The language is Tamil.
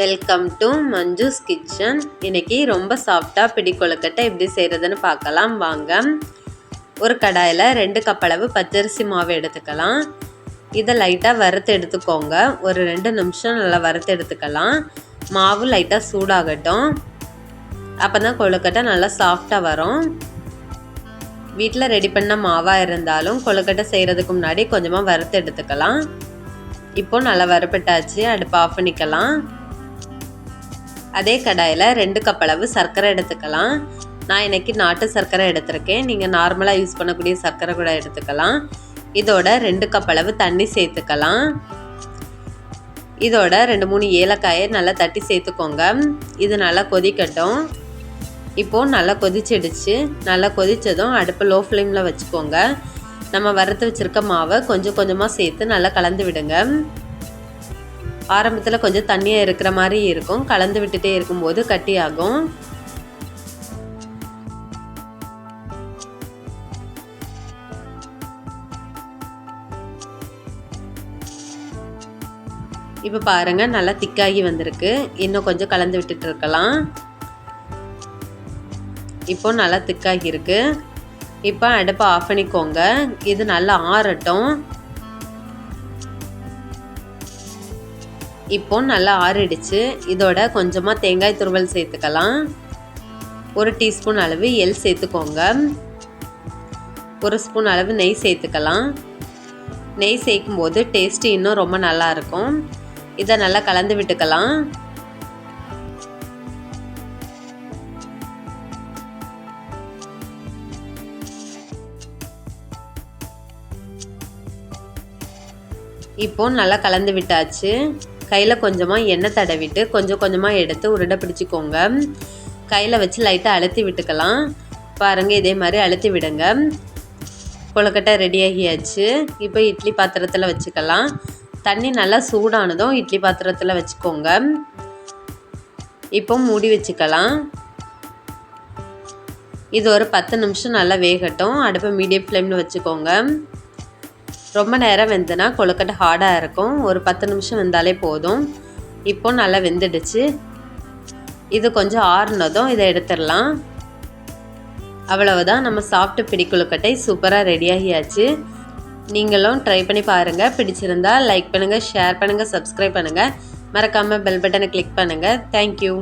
வெல்கம் டு மஞ்சுஸ் கிச்சன் இன்னைக்கு ரொம்ப சாஃப்டாக பிடி கொழுக்கட்டை எப்படி செய்கிறதுன்னு பார்க்கலாம். வாங்க. ஒரு கடாயில் ரெண்டு கப் அளவு பச்சரிசி மாவு எடுத்துக்கலாம். இதை லைட்டாக வறுத்து எடுத்துக்கோங்க. ஒரு ரெண்டு நிமிஷம் நல்லா வறுத்து எடுத்துக்கலாம். மாவு லைட்டாக சூடாகட்டும். அப்போ தான் கொழுக்கட்டை நல்லா சாஃப்டாக வரும். வீட்டில் ரெடி பண்ண மாவாக இருந்தாலும் கொழுக்கட்டை செய்கிறதுக்கு முன்னாடி கொஞ்சமாக வறுத்து எடுத்துக்கலாம். இப்போ நல்லா வறுப்பட்டாச்சு அடுப்பு ஆஃப் பண்ணிக்கலாம். அதே கடாயில் ரெண்டு கப் அளவு சர்க்கரை எடுத்துக்கலாம். நான் இன்னைக்கு நாட்டு சர்க்கரை எடுத்திருக்கேன். நீங்கள் நார்மலாக யூஸ் பண்ணக்கூடிய சர்க்கரை கூட எடுத்துக்கலாம். இதோட ரெண்டு கப் அளவு தண்ணி சேர்த்துக்கலாம். இதோட ரெண்டு மூணு ஏலக்காயை நல்லா தட்டி சேர்த்துக்கோங்க. இது நல்லா கொதிக்கட்டும். இப்போது நல்லா கொதிச்சிடுச்சு. நல்லா கொதித்ததும் அடுப்பு லோ ஃப்ளேமில் வச்சுக்கோங்க. நம்ம வறுத்து வச்சுருக்க மாவை கொஞ்சம் கொஞ்சமாக சேர்த்து நல்லா கலந்து விடுங்க. ஆரம்பத்தில் கொஞ்சம் தண்ணியாக இருக்கிற மாதிரி இருக்கும். கலந்து விட்டுட்டே இருக்கும்போது கட்டி ஆகும் இப்போ பாருங்கள் நல்லா திக்காகி வந்திருக்கு. இன்னும் கொஞ்சம் கலந்து விட்டுட்டு இருக்கலாம். இப்போ நல்லா திக்காகி இருக்கு. இப்போ அடுப்பை ஆஃப் பண்ணிக்கோங்க. இது நல்லா ஆறட்டும். இப்போ நல்லா ஆறிடுச்சு. இதோட கொஞ்சமாக தேங்காய் துருவல் சேர்த்துக்கலாம். ஒரு டீஸ்பூன் அளவு எல் சேர்த்துக்கோங்க. ஒரு ஸ்பூன் அளவு நெய் சேர்த்துக்கலாம். நெய் சேர்க்கும் போது டேஸ்ட்டு இன்னும் ரொம்ப நல்லா இருக்கும். இதை நல்லா கலந்து விட்டுக்கலாம். இப்போ நல்லா கலந்து விட்டாச்சு. கையில் கொஞ்சமாக எண்ணெய் தடவிட்டு கொஞ்சம் கொஞ்சமாக எடுத்து உருண்டை பிடிச்சிக்கோங்க. கையில் வச்சு லைட்டாக அழுத்தி விட்டுக்கலாம். பாருங்கள் இதே மாதிரி அழுத்தி விடுங்க. கொழுக்கட்டை ரெடியாகியாச்சு இப்போ இட்லி பாத்திரத்தில் வச்சுக்கலாம். தண்ணி நல்லா சூடானதும் இட்லி பாத்திரத்தில் வச்சுக்கோங்க. இப்போ மூடி வச்சுக்கலாம். இது ஒரு பத்து நிமிஷம் நல்லா வேகட்டும். அடுப்பை மீடியம் ஃப்ளேமில் வச்சுக்கோங்க. ரொம்ப நேரம் வெந்துனா கொழுக்கட்டை ஹார்டாக இருக்கும். ஒரு பத்து நிமிஷம் வெந்தாலே போதும். இப்போ நல்லா வெந்துடுச்சு. இது கொஞ்சம் ஆறுனதும் இதை எடுத்துடலாம். அவ்வளவுதான். நம்ம சாப்பிட்டு பிடி கொழுக்கட்டை சூப்பராக ரெடியாகியாச்சு நீங்களும் ட்ரை பண்ணி பாருங்கள் பிடிச்சிருந்தா லைக் பண்ணுங்கள் ஷேர் பண்ணுங்கள் சப்ஸ்கிரைப் பண்ணுங்கள் மறக்காமல் பெல் பட்டனை கிளிக் பண்ணுங்கள் தேங்க்யூ